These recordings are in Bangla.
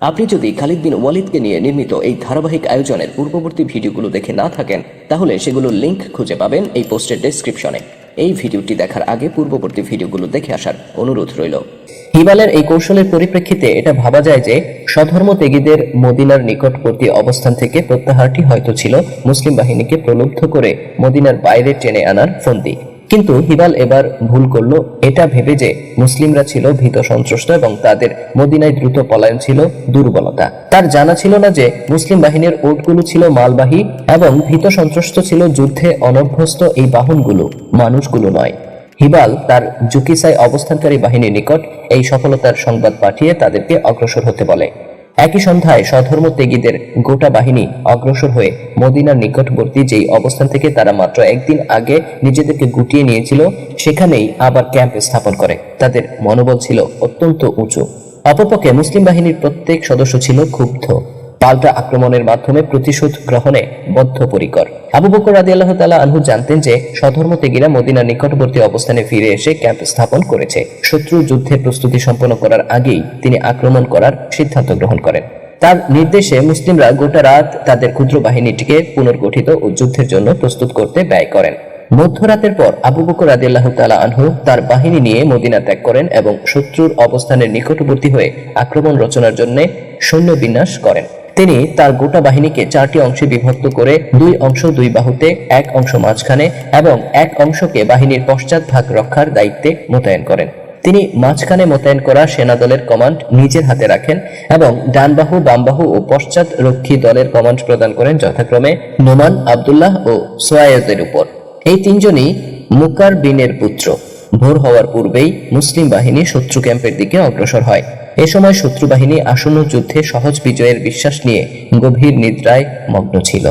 আপনি যদি খালিদ বিন ওয়ালিদকে নিয়ে নির্মিত এই ধারাবাহিক আয়োজনের পূর্ববর্তী ভিডিওগুলো দেখে না থাকেন, তাহলে সেগুলোর লিংক খুঁজে পাবেন এই পোস্টের ডেসক্রিপশনে এই ভিডিওটি দেখার আগে পূর্ববর্তী ভিডিওগুলো দেখে আসার অনুরোধ রইল। হিবালের এই কৌশলের পরিপ্রেক্ষিতে এটা ভাবা যায় যে স্বধর্ম ত্যাগীদের মদিনার নিকটবর্তী অবস্থান থেকে প্রত্যাহারটি হয়তো ছিল মুসলিম বাহিনীকে প্রলুব্ধ করে মদিনার বাইরে টেনে আনার ফন্দি। কিন্তু হিবাল এবার ভুল করল। এটা ভেবে যে মুসলিমরা ছিল ভীত সন্ত্রস্ত এবং তাদের মদিনায় দ্রুত পলায়ন ছিল দুর্বলতা। তার জানা ছিল না যে মুসলিম বাহিনীর ওটগুলো ছিল মালবাহী এবং ভীত সন্ত্রস্ত ছিল যুদ্ধে অনভ্যস্ত এই বাহনগুলো, মানুষগুলো নয়। হিবাল তার জুকিসায় অবস্থানকারী বাহিনীর নিকট এই সফলতার সংবাদ পাঠিয়ে তাদেরকে অগ্রসর হতে বলে। একই সন্ধ্যায় স্বধর্ম ত্যাগীদের গোটা বাহিনী অগ্রসর হয়ে মদিনার নিকটবর্তী যেই অবস্থান থেকে তারা মাত্র একদিন আগে নিজেদেরকে গুটিয়ে নিয়েছিল, সেখানেই আবার ক্যাম্প স্থাপন করে। তাদের মনোবল ছিল অত্যন্ত উঁচু। অপপক্ষে মুসলিম বাহিনীর প্রত্যেক সদস্য ছিল ক্ষুব্ধ। পাল্টা আক্রমণের মাধ্যমে প্রতিশোধ গ্রহণে বদ্ধপরিকর। আবু বকর রাদি আল্লাহ তালা আনহু জানতেন যে স্বধর্ম ত্যাগীরা মদিনার নিকটবর্তী অবস্থানে ফিরে এসে ক্যাম্প স্থাপন করেছে। শত্রু যুদ্ধের প্রস্তুতি সম্পন্ন করার আগেই তিনি আক্রমণ করার সিদ্ধান্ত গ্রহণ করেন। তার নির্দেশে মুসলিমরা গোটা রাত তাদের ক্ষুদ্র বাহিনীটিকে পুনর্গঠিত ও যুদ্ধের জন্য প্রস্তুত করতে ব্যয় করেন। মধ্যরাতের পর আবু বকর আদিল্লাহ তালা আনহু তার বাহিনী নিয়ে মদিনা ত্যাগ করেন এবং শত্রুর অবস্থানের নিকটবর্তী হয়ে আক্রমণ রচনার জন্য সৈন্য বিন্যাস করেন। তিনি তার গোটা বাহিনীকে চারটি অংশে বিভক্ত করে দুই অংশ দুই বাহুতে, এক অংশ মাঝখানে এবং এক অংশকে বাহিনীর পশ্চাৎ ভাগ রক্ষার দায়িত্বে মোতায়েন করেন। তিনি মাঝখানে মোতায়েন করা সেনাদলের কমান্ড নিজের হাতে রাখেন এবং ডানবাহু বামবাহু ও পশ্চাৎ রক্ষী দলের কমান্ড প্রদান করেন যথাক্রমে নোমান আবদুল্লাহ ও সোয়ায়তের উপর। এই তিনজনই মুকার বিনের পুত্র। ভোর হওয়ার পূর্বেই মুসলিম বাহিনী শত্রু ক্যাম্পের দিকে অগ্রসর হয়। এ সময় শত্রু বাহিনী আসন্ন যুদ্ধে সহজ বিজয়ের বিশ্বাস নিয়ে গভীর নিদ্রায় মগ্ন ছিল।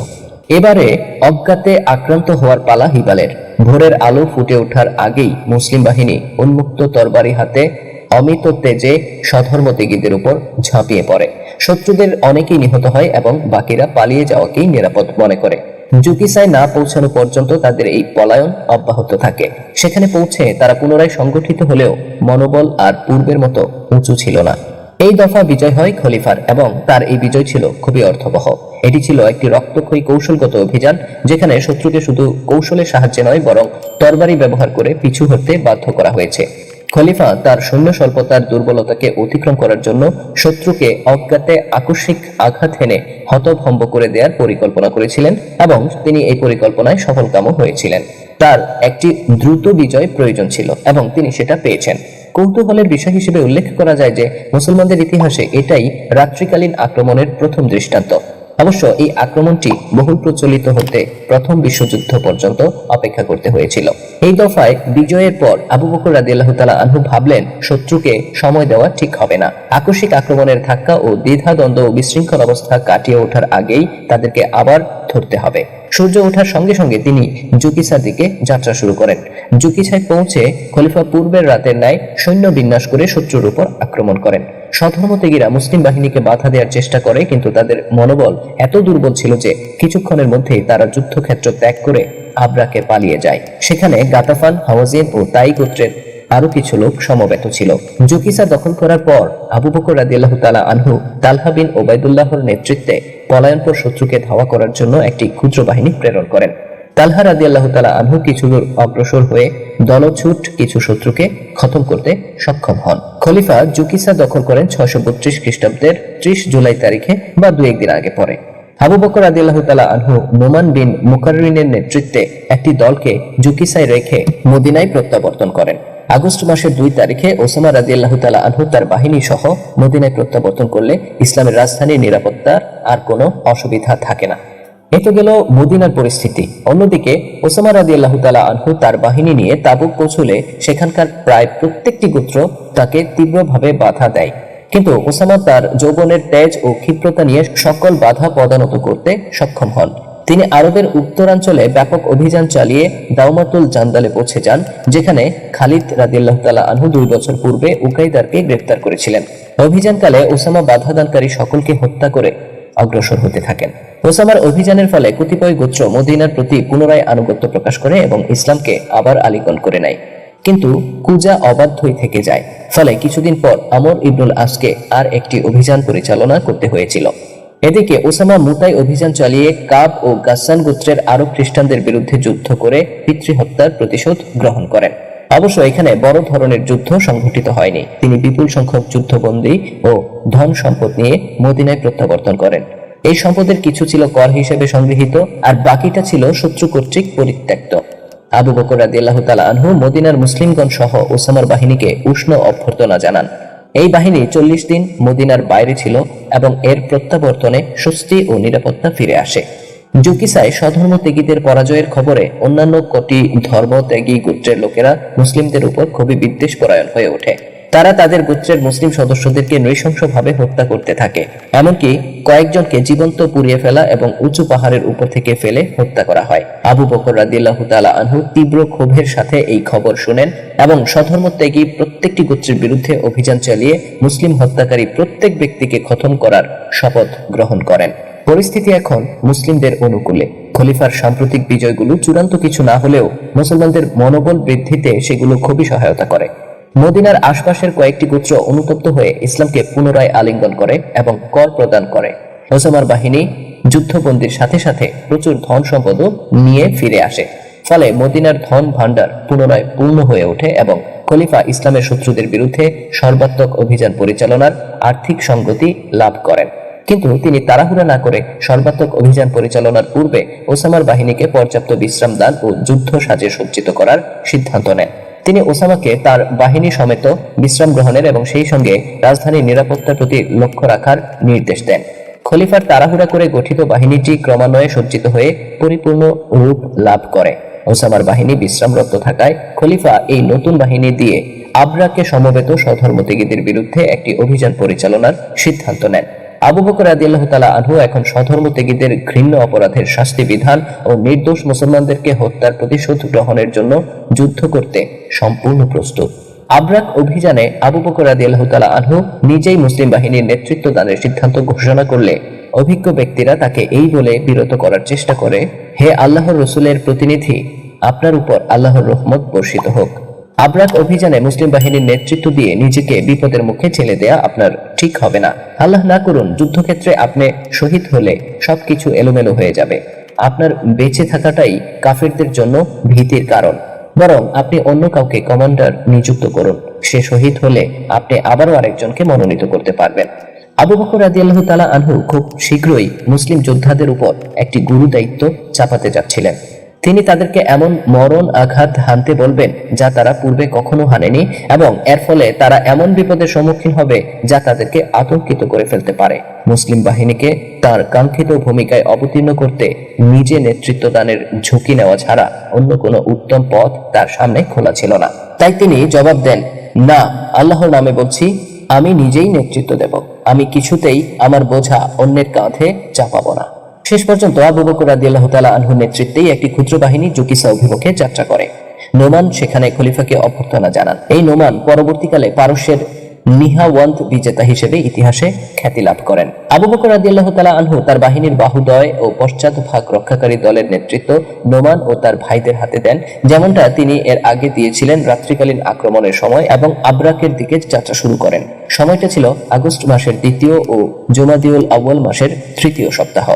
এবারে অজ্ঞাতে আক্রান্ত হওয়ার পালা হিবালের। ভোরের আলো ফুটে ওঠার আগেই মুসলিম বাহিনী উন্মুক্ত তরবারি হাতে অমিত তেজে স্বধর্ম ত্যাগীদের উপর ঝাঁপিয়ে পড়ে। শত্রুদের অনেকেই নিহত হয় এবং বাকিরা পালিয়ে যাওয়াকেই নিরাপদ মনে করে। জুকিসায় না পৌঁছানো পর্যন্ত তাদের এই পলায়ন অব্যাহত থাকে। সেখানে পৌঁছে তারা পুনরায় সংগঠিত হলেও মনোবল আর পূর্বের মতো উঁচু ছিল না। এই দফা বিজয় হয় খলিফার এবং তার এই বিজয় ছিল খুবই অর্থবহ। এটি ছিল একটি রক্তক্ষয়ী কৌশলগত অভিযান, যেখানে শত্রুকে শুধু কৌশলের সাহায্যে নয়, বরং তরবারি ব্যবহার করে পিছু হতে বাধ্য করা হয়েছে। খলিফা তার সৈন্য স্বল্পতার দুর্বলতাকে অতিক্রম করার জন্য শত্রুকে অজ্ঞাতে আকস্মিক আঘাত হেনে হতভম্ব করে দেওয়ার পরিকল্পনা করেছিলেন এবং তিনি এই পরিকল্পনায় সফলকামও হয়েছিলেন। তার একটি দ্রুত বিজয় প্রয়োজন ছিল এবং তিনি সেটা পেয়েছেন। কৌতূহলের বিষয় হিসেবে উল্লেখ করা যায় যে, মুসলমানদের ইতিহাসে এটাই রাত্রিকালীন আক্রমণের প্রথম দৃষ্টান্ত। অবশ্য এই আক্রমণটি বহুল প্রচলিত হতে প্রথম বিশ্বযুদ্ধ পর্যন্ত অপেক্ষা করতে হয়েছিল। এই দফায় বিজয়ের পর আবু বকর রাদিয়াল্লাহু তাআলা আনহু ভাবলেন, শত্রুকে সময় দেওয়া ঠিক হবে না। আকস্মিক আক্রমণের ধাক্কা ও দ্বিধাদ্বন্দ্ব ও বিশৃঙ্খল অবস্থা কাটিয়ে ওঠার আগেই তাদেরকে আবার ধরতে হবে। সূর্য ওঠার সঙ্গে সঙ্গে তিনি জুকিসার দিকে যাত্রা শুরু করেন। জুকিসায় পৌঁছে খলিফা পূর্বের রাতের ন্যায় সৈন্য বিন্যাস করে শত্রুর উপর আক্রমণ করেন। স্বধর্মত্যাগীরা মুসলিম বাহিনীকে বাধা দেওয়ার চেষ্টা করে, কিন্তু তাদের মনোবল এত দুর্বল ছিল যে কিছুক্ষণের মধ্যেই তারা যুদ্ধক্ষেত্র ত্যাগ করে আবরাকে পালিয়ে যায়। সেখানে গাতাফান হাওয়াজিন ও তাই গোত্রের আরও কিছু লোক সমবেত ছিল। জুকিসা দখল করার পর আবু বকর রাদিয়াল্লাহ তালা আনহু তালহা বিন ওবায়দুল্লাহর নেতৃত্বে পলায়নপর শত্রুকে ধাওয়া করার জন্য একটি ক্ষুদ্র বাহিনী প্রেরণ করেন। তালহা রাদি আল্লাহ তালা আনহু কিছু দূর অগ্রসর হয়ে দলছুট কিছু শত্রুকে খতম করতে সক্ষম হন। খলিফা জুকিসা দখল করেন ছয়শো বত্রিশ খ্রিস্টাব্দের ত্রিশ জুলাই তারিখে বা দু একদিন আগে পরে। আবু বকর আদি আল্লাহ তালা আনহু নোমান বিন মুকারিনের নেতৃত্বে একটি দলকে জুকিসায় রেখে মদিনায় প্রত্যাবর্তন করেন। আগস্ট মাসের দুই তারিখে ওসামা রাজি আল্লাহ তালা আনহু তার বাহিনী সহ মদিনায় প্রত্যাবর্তন করলে ইসলামের রাজধানীর নিরাপত্তার আর কোনো অসুবিধা থাকে না। এ গেল মদিনার পরিস্থিতি। অন্যদিকে ওসামা রাদি আল্লাহ তালা আনহু তার বাহিনী নিয়ে তাবুক পৌঁছলে সেখানকার প্রায় প্রত্যেকটি গোত্র তাকে তীব্রভাবে বাধা দেয়। কিন্তু ওসামা তার যৌবনের তেজ ও ক্ষিপ্রতা নিয়ে সকল বাধা পদানত করতে সক্ষম হন। তিনি আরবের উত্তরাঞ্চলে ব্যাপক অভিযান চালিয়ে দাউমাতুল জান্দালে পৌঁছে যান, যেখানে খালিদ রাদিল্লাহ তালা আনহু দুই বছর পূর্বে উকাইদারকে গ্রেফতার করেছিলেন। অভিযানকালে ওসামা বাধাদানকারী সকলকে হত্যা করে অগ্রসর হতে থাকেন। ওসামার অভিযানের ফলে কতিপয় গোত্র মদিনার প্রতি পুনরায় আনুগত্য প্রকাশ করে এবং ইসলামকে আবার আলিঙ্গন করে নেয়। কিন্তু কুজা অবাধ্যই থেকে যায়। ফলে কিছুদিন পর আমর ইবনুল আসকে আর একটি অভিযান পরিচালনা করতে হয়েছিল। এদিকে ওসামা মুতাই অভিযান চালিয়ে কাব ও গাসান গোত্রের আরব খ্রিস্টানদের বিরুদ্ধে যুদ্ধ করে পিতৃহত্যার প্রতিশোধ গ্রহণ করেন। অবশ্য এখানে বড় ধরনের যুদ্ধ সংঘটিত হয়নি। তিনি বিপুল সংখ্যক যুদ্ধবন্দী ও ধন সম্পদ নিয়ে মদিনায় প্রত্যাবর্তন করেন। এই সম্পদের কিছু ছিল কর হিসেবে সংগৃহীত, আর বাকিটা ছিল শত্রু কর্তৃক পরিত্যক্ত। আবু বকর রাদিয়াল্লাহু তাআলা আনহু মদিনার মুসলিমগণ সহ ওসামার বাহিনীকে উষ্ণ অভ্যর্থনা জানান। এই বাহিনী চল্লিশ দিন মদিনার বাইরে ছিল এবং এর প্রত্যাবর্তনে স্বস্তি ও নিরাপত্তা ফিরে আসে। জুকিসায় স্বধর্ম ত্যাগীদের পরাজয়ের খবরে অন্যান্য কটি ধর্মত্যাগী গোত্রের লোকেরা মুসলিমদের উপর খুবই বিদ্বেষ পরায়ণ হয়ে ওঠে। তারা তাদের গোত্রের মুসলিম সদস্যদেরকে নৃশংসভাবে হত্যা করতে থাকে, এমনকি কয়েকজনকে জীবন্ত পুড়িয়ে ফেলা এবং উঁচু পাহাড়ের উপর থেকে ফেলে হত্যা করা হয়। আবু বকর রাদিয়াল্লাহু তাআলা আনহু তীব্র ক্ষোভের সাথে এই খবর শুনেন এবং স্বধর্মত্যাগী প্রত্যেকটি গোত্রের বিরুদ্ধে অভিযান চালিয়ে মুসলিম হত্যাকারী প্রত্যেক ব্যক্তিকে খতম করার শপথ গ্রহণ করেন। পরিস্থিতি এখন মুসলিমদের অনুকূলে। খলিফার সাম্প্রতিক বিজয়গুলো চূড়ান্ত কিছু না হলেও মুসলমানদের মনোবল বৃদ্ধিতে সেগুলো খুবই সহায়তা করে। মদিনার আশপাশের কয়েকটি গোত্র অনুতপ্ত হয়ে ইসলামকে পুনরায় আলিঙ্গন করে এবং কর প্রদান করে। ওসামার বাহিনী যুদ্ধবন্দির সাথে সাথে প্রচুর ধন সম্পদও নিয়ে ফিরে আসে। ফলে মদিনার ধন ভাণ্ডার পুনরায় পূর্ণ হয়ে ওঠে এবং খলিফা ইসলামের শত্রুদের বিরুদ্ধে সর্বাত্মক অভিযান পরিচালনার আর্থিক সংগতি লাভ করেন। কিন্তু তিনি তাড়াহুড়া না করে সর্বাত্মক অভিযান পরিচালনার পূর্বে ওসামার বাহিনীকে পর্যাপ্ত বিশ্রাম দান ও যুদ্ধ সাজে সজ্জিত করার সিদ্ধান্ত নেন। তিনি ওসামাকে তার বাহিনী সমেত বিশ্রাম গ্রহণের এবং সেই সঙ্গে রাজধানীর নিরাপত্তার প্রতি লক্ষ্য রাখার নির্দেশ দেন। খলিফার তাড়াহুড়া করে গঠিত বাহিনীটি ক্রমান্বয়ে সজ্জিত হয়ে পরিপূর্ণ রূপ লাভ করে। ওসামার বাহিনী বিশ্রামরত থাকায় খলিফা এই নতুন বাহিনী দিয়ে আবরাকে সমবেত স্বধর্মত্যাগীদের বিরুদ্ধে একটি অভিযান পরিচালনার সিদ্ধান্ত নেন। আবু বকর রাদিয়াল্লাহু তাআলা আনহু এখন স্বধর্মত্যাগীদের ঘৃণ্য অপরাধের শাস্তি বিধান ও নির্দোষ মুসলমানদেরকে হত্যার প্রতিশোধ গ্রহণের জন্য যুদ্ধ করতে সম্পূর্ণ প্রস্তুত। আবরাক অভিযানে আবু বকর রাদিয়াল্লাহু তাআলা আনহু নিজেই মুসলিম বাহিনীর নেতৃত্ব দানের সিদ্ধান্ত ঘোষণা করলে। অভিজ্ঞ ব্যক্তিরা তাকে এই বলে বিরত করার চেষ্টা করে, হে আল্লাহর রসুলের প্রতিনিধি, আপনার উপর আল্লাহর রহমত বর্ষিত হোক। আবরাক অভিযানে মুসলিম বাহিনীর নেতৃত্ব দিয়ে নিজেকে বিপদের মুখে ঠেলে দেয়া আপনার ঠিক হবে না। আল্লাহ না করুন, যুদ্ধক্ষেত্রে আপনি শহীদ হলে সবকিছু এলোমেলো হয়ে যাবে। আপনার বেঁচে থাকাটাই কাফিরদের জন্য ভীতির কারণ। বরং আপনি অন্য কাউকে কমান্ডার নিযুক্ত করুন। সে শহীদ হলে আপনি আবারও আরেকজনকে মনোনীত করতে পারবেন। আবু বকর রাদিয়াল্লাহু তাআলা আনহু খুব শীঘ্রই মুসলিম যোদ্ধাদের উপর একটি গুরু দায়িত্ব চাপাতে যাচ্ছিলেন। তিনি তাদেরকে এমন মরণ আঘাত হানতে বলবেন যা তারা পূর্বে কখনো হানেনি এবং এর ফলে তারা এমন বিপদের সম্মুখীন হবে যা তাদেরকে আতঙ্কিত করে ফেলতে পারে। মুসলিম বাহিনীকে তার কাঙ্ক্ষিত ভূমিকায় অবতীর্ণ করতে নিজে নেতৃত্ব দানের ঝুঁকি নেওয়া ছাড়া অন্য কোনো উত্তম পথ তার সামনে খোলা ছিল না। তাই তিনি জবাব দেন, না, আল্লাহর নামে বলছি, আমি নিজেই নেতৃত্ব দেব। আমি কিছুতেই আমার বোঝা অন্যের কাঁধে চাপাবো না। শেষ পর্যন্ত আবু বকর রাদিয়াল্লাহু তাআলা আনহুর নেতৃত্বেই একটি ক্ষুদ্র বাহিনী জুকিসা অভিমুখে যাত্রা করে। নোমান সেখানে খলিফাকে অভ্যর্থনা জানান। এই নোমান পরবর্তীকালে পারস্যের মিহাওয়ান্ত বিজেতা হিসেবে ইতিহাসে খ্যাতি লাভ করেন। আবু বকর আল্লাহ তালা আনহু তার বাহিনীর বাহুদয় ও পশ্চাৎ ভাগ রক্ষাকারী দলের নেতৃত্ব নোমান ও তার ভাইদের হাতে দেন, যেমনটা তিনি এর আগে দিয়েছিলেন রাত্রিকালীন আক্রমণের সময় এবং আব্রাকের দিকে যাত্রা শুরু করেন। সময়টা ছিল আগস্ট মাসের দ্বিতীয় ও জুমাদিউল আউয়াল মাসের তৃতীয় সপ্তাহ।